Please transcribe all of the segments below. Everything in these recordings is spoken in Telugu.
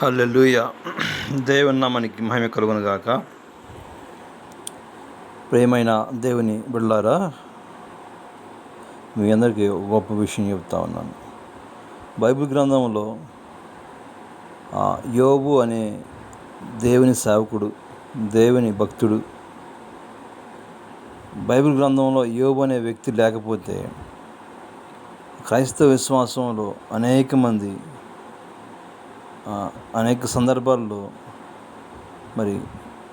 హల్లెలూయ. దేవుని నామానికి మహిమ కలుగును గాక. ప్రేమైన దేవుని బిళ్ళారా మీ అందరికీ గొప్ప విషయం చెప్తా ఉన్నాను. బైబిల్ గ్రంథంలో ఆ, యోబు అనే దేవుని సేవకుడు దేవుని భక్తుడు బైబిల్ గ్రంథంలో యోబు అనే వ్యక్తి లేకపోతే క్రైస్తవ విశ్వాసంలో అనేక మంది అనేక సందర్భాల్లో మరి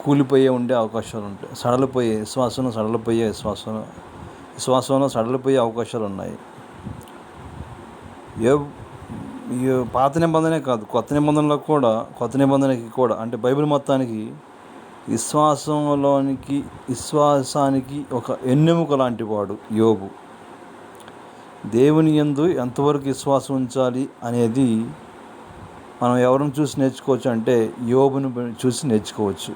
కూలిపోయే ఉండే అవకాశాలు ఉంటాయి సడలిపోయే విశ్వాసం సడలిపోయే విశ్వాసం విశ్వాసంలో సడలిపోయే అవకాశాలు ఉన్నాయి. ఏ పాత నిబంధనే కాదు కొత్త నిబంధనలో కూడా కొత్త నిబంధనకి కూడా అంటే బైబిల్ మొత్తానికి విశ్వాసంలోనికి విశ్వాసానికి ఒక ఎన్నెముక లాంటి వాడు యోబు. దేవుని యందు ఎంతవరకు విశ్వాసం ఉంచాలి అనేది మనం ఎవరిని చూసి నేర్చుకోవచ్చు అంటే యోబును చూసి నేర్చుకోవచ్చు.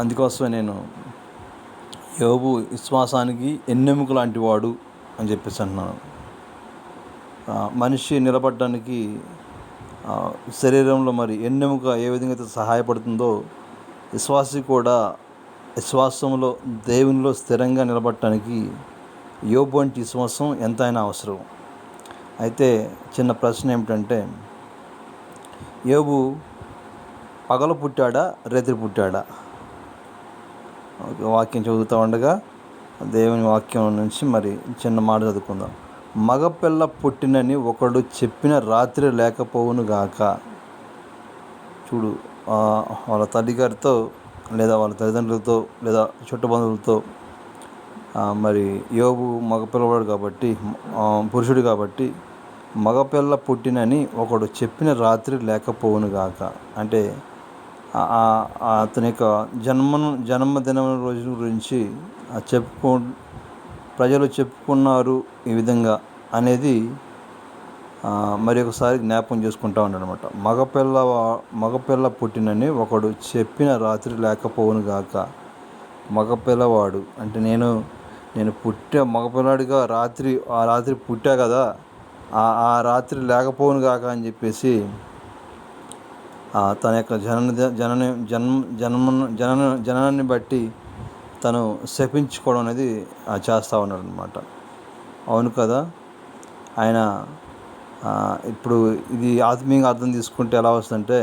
అందుకోసమే నేను యోబు విశ్వాసానికి ఎన్నెముక లాంటి వాడు అని చెప్పేసి అంటున్నాను. మనిషి నిలబడడానికి శరీరంలో మరి ఎన్నెముక ఏ విధంగా అయితే సహాయపడుతుందో విశ్వాసి కూడా విశ్వాసంలో దేవునిలో స్థిరంగా నిలబడటానికి యోబు వంటి విశ్వాసం ఎంతైనా అవసరం. అయితే చిన్న ప్రశ్న ఏమిటంటే యోబు పగల పుట్టాడా రాత్రి పుట్టాడా? ఒక వాక్యం చదువుతూ ఉండగా దేవుని వాక్యం నుంచి మరి చిన్న మాట చదువుకుందాం. మగపిల్ల పుట్టినని ఒకడు చెప్పిన రాత్రి లేకపోవును గాక. చూడు వాళ్ళ తల్లిగారితో లేదా వాళ్ళ తల్లిదండ్రులతో లేదా చుట్టుబంధువులతో మరి మరి మగ మగపిల్లవాడు కాబట్టి పురుషుడు కాబట్టి మగపిల్ల పుట్టినని ఒకడు చెప్పిన రాత్రి లేకపోవునుగాక అంటే అతని యొక్క జన్మను జన్మదినం రోజు గురించి చెప్పుకో ప్రజలు చెప్పుకున్నారు ఈ విధంగా అనేది మరి ఒకసారి జ్ఞాపకం చేసుకుంటా ఉన్నాడనమాట మగపిల్ల మగపిల్ల పుట్టినని ఒకడు చెప్పిన రాత్రి లేకపోవును గాక. మగపిల్లవాడు అంటే నేను నేను పుట్టా మగపిల్లాడిగా రాత్రి ఆ రాత్రి పుట్టా కదా. ఆ రాత్రి లేకపోవును గాక అని చెప్పేసి తన యొక్క జనన జనన జన్మ జన్మ జనన జననాన్ని బట్టి తను శపించుకోవడం అనేది చేస్తూ ఉన్నాడు అనమాట అవును కదా? ఆయన ఇప్పుడు ఇది ఆత్మీయంగా అర్థం తీసుకుంటే ఎలా వస్తుందంటే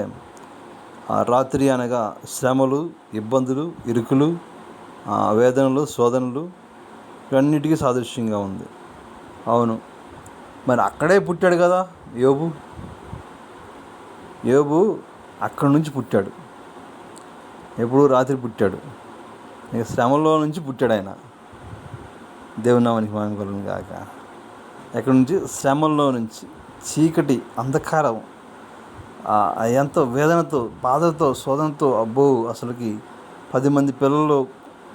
రాత్రి అనగా శ్రమలు ఇబ్బందులు ఇరుకులు వేదనలు శోధనలు ఇవన్నిటికీ సాదృశ్యంగా ఉంది. అవును. మరి అక్కడే పుట్టాడు కదా యోబు. యోబు అక్కడి నుంచి పుట్టాడు. ఎప్పుడు రాత్రి పుట్టాడు. ఇక శ్రమలో నుంచి పుట్టాడు ఆయన. దేవునామానికి మామికలను కాక ఎక్కడి నుంచి శ్రమల్లో నుంచి చీకటి అంధకారం ఎంతో వేదనతో బాధతో శోధనతో అబ్బో అసలుకి పది మంది పిల్లలు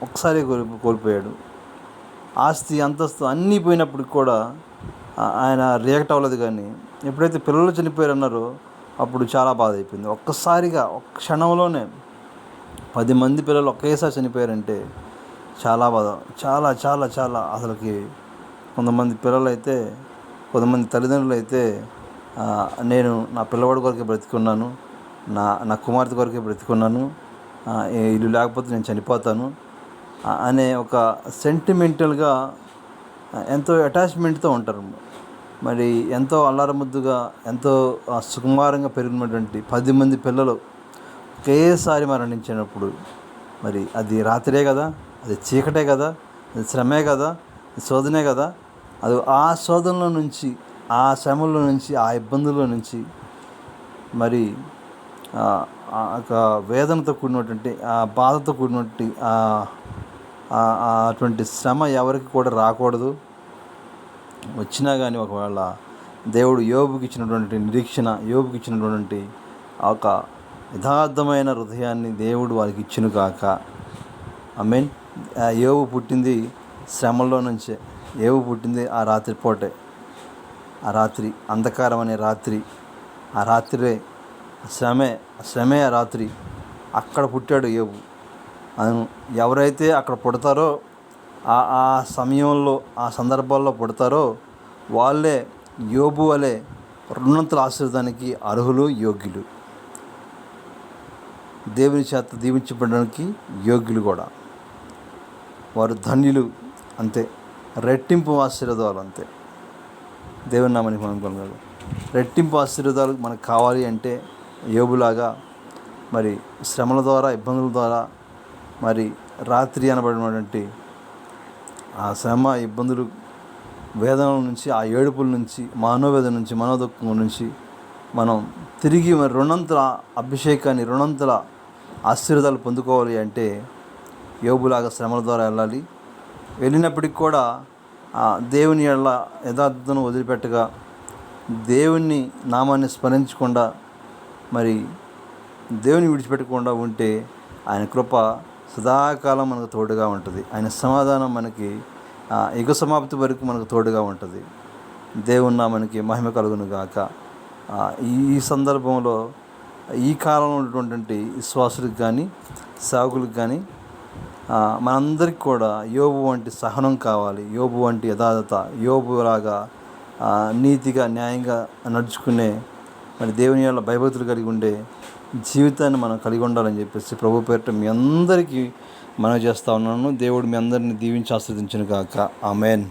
ఒకసారి కోల్పోయాడు. ఆస్తి అంతస్తు అన్నీ పోయినప్పటికి కూడా ఆయన రియాక్ట్ అవ్వలేదు కానీ ఎప్పుడైతే పిల్లలు చనిపోయారన్నారో అప్పుడు చాలా బాధ అయిపోయింది. ఒక్కసారిగా ఒక్క క్షణంలోనే పది మంది పిల్లలు ఒకేసారి చనిపోయారంటే చాలా బాధ. చాలా చాలా చాలా అసలుకి కొంతమంది పిల్లలు అయితే కొంతమంది తల్లిదండ్రులు అయితే నేను నా పిల్లవాడి కొరకే బ్రతికున్నాను నా నా కుమార్తె కొరకే బ్రతికున్నాను ఇల్లు లేకపోతే నేను చనిపోతాను అనే ఒక సెంటిమెంటల్గా ఎంతో అటాచ్మెంట్తో ఉంటారు. మరి ఎంతో అల్లారముద్దుగా ఎంతో సుకుమారంగా పెరిగినటువంటి పది మంది పిల్లలు ఒకేసారి మరణించినప్పుడు మరి అది రాత్రే కదా అది చీకటే కదా అది శ్రమే కదా శోధనే కదా అది ఆ శోధనలో నుంచి ఆ శ్రమలో నుంచి ఆ ఇబ్బందుల నుంచి మరి ఆ వేదనతో కూడినటువంటి ఆ బాధతో కూడినటువంటి ఆ అటువంటి శ్రమ ఎవరికి కూడా రాకూడదు. వచ్చినా కానీ ఒకవేళ దేవుడు యోబుకి ఇచ్చినటువంటి నిరీక్షణ యోబుకి ఇచ్చినటువంటి ఒక యథార్థమైన హృదయాన్ని దేవుడు వారికి ఇచ్చిన కాక ఐ మీన్ యోబు పుట్టింది శ్రమల్లో నుంచే. యోబు పుట్టింది ఆ రాత్రి పూటే. ఆ రాత్రి అంధకారం అనే రాత్రి. ఆ రాత్రే శ్రమే శ్రమే ఆ రాత్రి. అక్కడ పుట్టాడు యోబు. ఎవరైతే అక్కడ పుడతారో ఆ ఆ సమయంలో ఆ సందర్భాల్లో పుడతారో వాళ్ళే యోబు వలె రెండంతల ఆశీర్వాదానికి అర్హులు యోగ్యులు. దేవుని చేత దీవించబడడానికి యోగ్యులు కూడా. వారు ధన్యులు అంతే. రెట్టింపు ఆశీర్వాదాలు అంతే. దేవుని నామానికి మనం కొనగలరు రెట్టింపు ఆశీర్వాదాలు మనకు కావాలి అంటే యోబులాగా మరి శ్రమల ద్వారా ఇబ్బందుల ద్వారా మరి రాత్రి అనబడినటువంటి ఆ శ్రమ ఇబ్బందులు వేదనల నుంచి ఆ ఏడుపుల నుంచి మనోవేదన నుంచి మనోదుఖం నుంచి మనం తిరిగి మరి రుణంతల అభిషేకాన్ని రుణంతల ఆశీర్వాదాలు పొందుకోవాలి అంటే యోగులాగా శ్రమల ద్వారా వెళ్ళాలి. వెళ్ళినప్పటికి కూడా ఆ దేవుని ఎడల యథార్థతను వదిలిపెట్టగా దేవుని నామాన్ని స్మరించకుండా మరి దేవుని విడిచిపెట్టకుండా ఉంటే ఆయన కృప సదాకాలం మనకు తోడుగా ఉంటుంది. ఆయన సమాధానం మనకి యుగ సమాప్తి వరకు మనకు తోడుగా ఉంటుంది. దేవున్న మనకి మహిమ కలుగును గాక. ఈ సందర్భంలో ఈ కాలంలో ఉన్నటువంటి విశ్వాసులకు కానీ సేవకులకు కానీ మనందరికి కూడా యోబు వంటి సహనం కావాలి. యోబు వంటి యథార్థత యోబులాగా లాగా నీతిగా న్యాయంగా నడుచుకునే మరి దేవుని వల్ల భయభక్తులు కలిగి ఉండే జీవితాన్ని మనం కలిగి ఉండాలని చెప్పేసి ప్రభు పేరిట మీ అందరికీ మనం చేస్తా ఉన్నాను. దేవుడు మీ అందరిని దీవించి ఆస్వాదించిన కాక ఆమెన్.